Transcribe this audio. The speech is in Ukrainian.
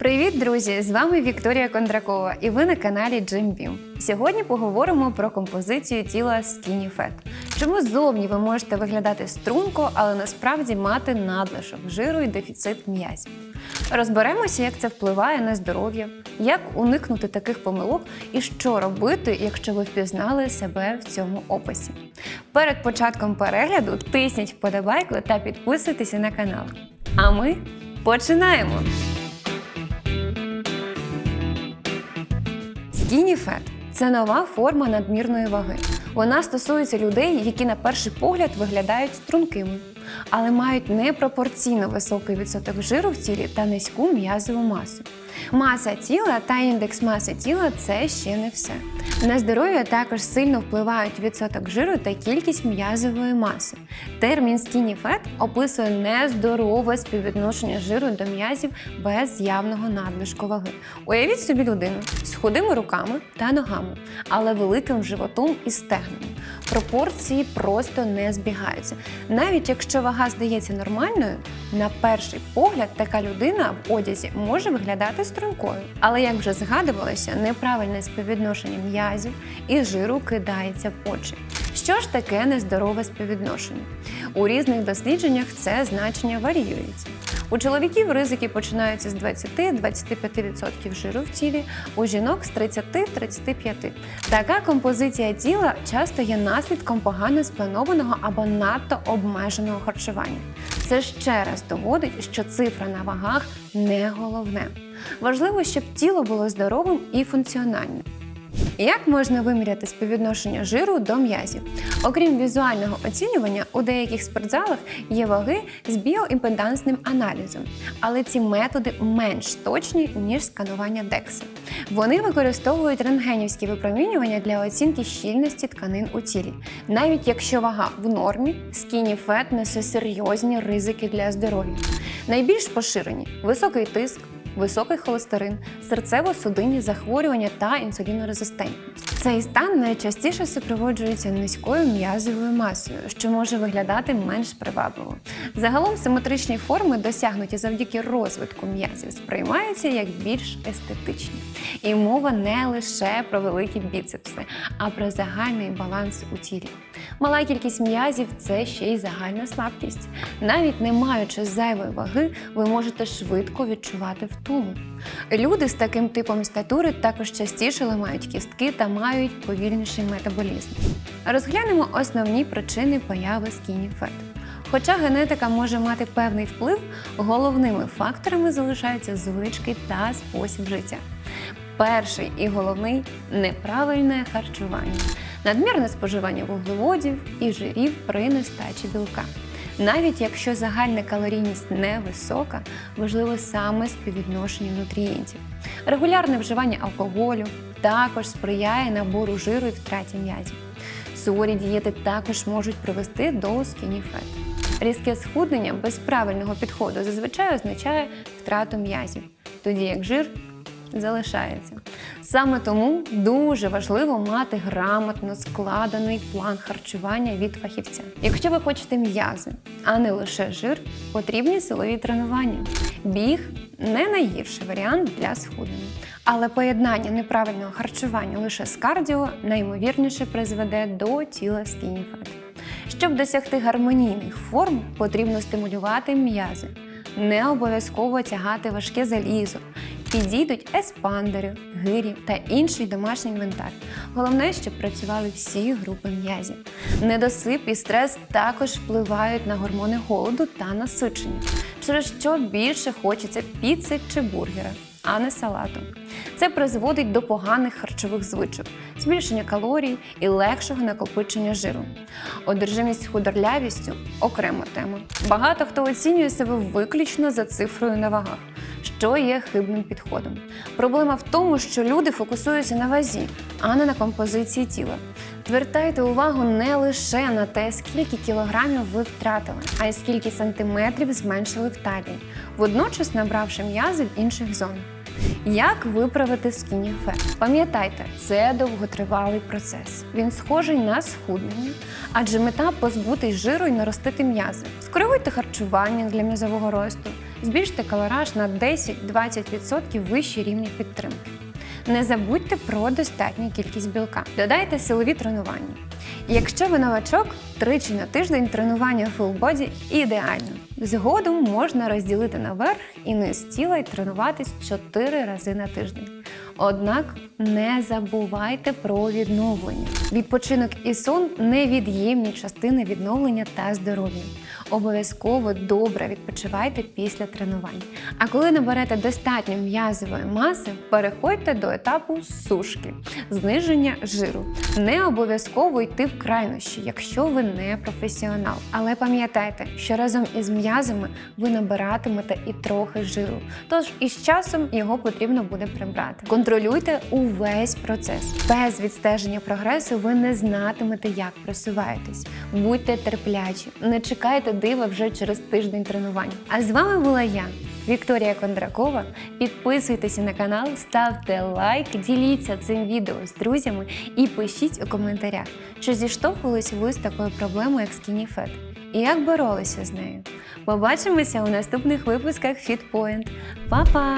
Привіт, друзі! З вами Вікторія Кондракова, і ви на каналі Jim Beam. Сьогодні поговоримо про композицію тіла Skinny Fat. Чому зовні ви можете виглядати струнко, але насправді мати надлишок жиру і дефіцит м'язів. Розберемося, як це впливає на здоров'я, як уникнути таких помилок і що робити, якщо ви впізнали себе в цьому описі. Перед початком перегляду тисніть вподобайку та підписуйтеся на канал. А ми починаємо! Skinny fat – це нова форма надмірної ваги. Вона стосується людей, які на перший погляд виглядають стрункими, але мають непропорційно високий відсоток жиру в тілі та низьку м'язову масу. Маса тіла та індекс маси тіла це ще не все. На здоров'я також сильно впливають відсоток жиру та кількість м'язової маси. Термін skinny fat описує нездорове співвідношення жиру до м'язів без явного надлишку ваги. Уявіть собі людину з худими руками та ногами, але великим животом і стегнами. Пропорції просто не збігаються. Навіть якщо вага здається нормальною, на перший погляд така людина в одязі може виглядати стрункою. Але як вже згадувалося, неправильне співвідношення м'язів і жиру кидається в очі. Що ж таке нездорове співвідношення? У різних дослідженнях це значення варіюється. У чоловіків ризики починаються з 20-25% жиру в тілі, у жінок з 30-35%. Така композиція тіла часто є наслідком погано спланованого або надто обмеженого харчування. Це ще раз доводить, що цифра на вагах не головне. Важливо, щоб тіло було здоровим і функціональним. Як можна виміряти співвідношення жиру до м'язів? Окрім візуального оцінювання, у деяких спортзалах є ваги з біоімпедансним аналізом, але ці методи менш точні ніж сканування DEXA. Вони використовують рентгенівські випромінювання для оцінки щільності тканин у тілі. Навіть якщо вага в нормі, skinny fat несе серйозні ризики для здоров'я. Найбільш поширені високий тиск, високий холестерин, серцево-судинні захворювання та інсулінорезистентність. Цей стан найчастіше супроводжується низькою м'язовою масою, що може виглядати менш привабливо. Загалом симетричні форми, досягнуті завдяки розвитку м'язів, сприймаються як більш естетичні. І мова не лише про великі біцепси, а про загальний баланс у тілі. Мала кількість м'язів це ще й загальна слабкість. Навіть не маючи зайвої ваги, ви можете швидко відчувати втому. Люди з таким типом статури також частіше ламають кістки та мають повільніший метаболізм. Розглянемо основні причини появи skinny fat. Хоча генетика може мати певний вплив, головними факторами залишаються звички та спосіб життя. Перший і головний неправильне харчування, надмірне споживання вуглеводів і жирів при нестачі білка. Навіть якщо загальна калорійність невисока, важливо саме співвідношення нутрієнтів. Регулярне вживання алкоголю також сприяє набору жиру і втраті м'язів. Суворі дієти також можуть привести до fat. Різке схуднення без правильного підходу зазвичай означає втрату м'язів, тоді як жир залишається. Саме тому дуже важливо мати грамотно складений план харчування від фахівця. Якщо ви хочете м'язи, а не лише жир, потрібні силові тренування. Біг не найгірший варіант для схуднення. Але поєднання неправильного харчування лише з кардіо наймовірніше призведе до тіла fat. Щоб досягти гармонійних форм, потрібно стимулювати м'язи. Не обов'язково тягати важке залізо. Підійдуть еспандери, гирі та інший домашній інвентар. Головне, щоб працювали всі групи м'язів. Недосип і стрес також впливають на гормони голоду та насичення, через що більше хочеться піци чи бургера, а не салату. Це призводить до поганих харчових звичок, збільшення калорій і легшого накопичення жиру. Одержимість худорлявістю окрема тема. Багато хто оцінює себе виключно за цифрою на вагах, що є хибним підходом. Проблема в тому, що люди фокусуються на вазі, а не на композиції тіла. Звертайте увагу не лише на те, скільки кілограмів ви втратили, а й скільки сантиметрів зменшили в талії, водночас набравши м'язи в інших зонах. Як виправити skinny fat? Пам'ятайте, це довготривалий процес. Він схожий на схуднення, адже мета позбутись жиру і наростити м'язи. Скоригуйте харчування для м'язового росту, збільште калораж на 10-20% вищий рівні підтримки. Не забудьте про достатню кількість білка. Додайте силові тренування. Якщо ви новачок, тричі на тиждень тренування body ідеально. Згодом можна розділити на верх і низ тіла і тренуватись 4 рази на тиждень. Однак не забувайте про відновлення. Відпочинок і сон невід'ємні частини відновлення та здоров'я. Обов'язково добре відпочивайте після тренувань. А коли наберете достатньо м'язової маси, переходьте до етапу сушки, зниження жиру. Не обов'язково йти в крайнощі, якщо ви не професіонал. Але пам'ятайте, що разом із м'язами ви набиратимете і трохи жиру. Тож із часом його потрібно буде прибрати. Контролюйте увесь процес. Без відстеження прогресу ви не знатимете, як просуваєтесь. Будьте терплячі, не чекайте дива вже через тиждень тренувань. А з вами була я. Вікторія Кондракова. Підписуйтеся на канал, ставте лайк, діліться цим відео з друзями і пишіть у коментарях, чи зіштовхувались ви з такою проблемою, як Fat, і як боролися з нею. Побачимося у наступних випусках FitPoint. Па-па!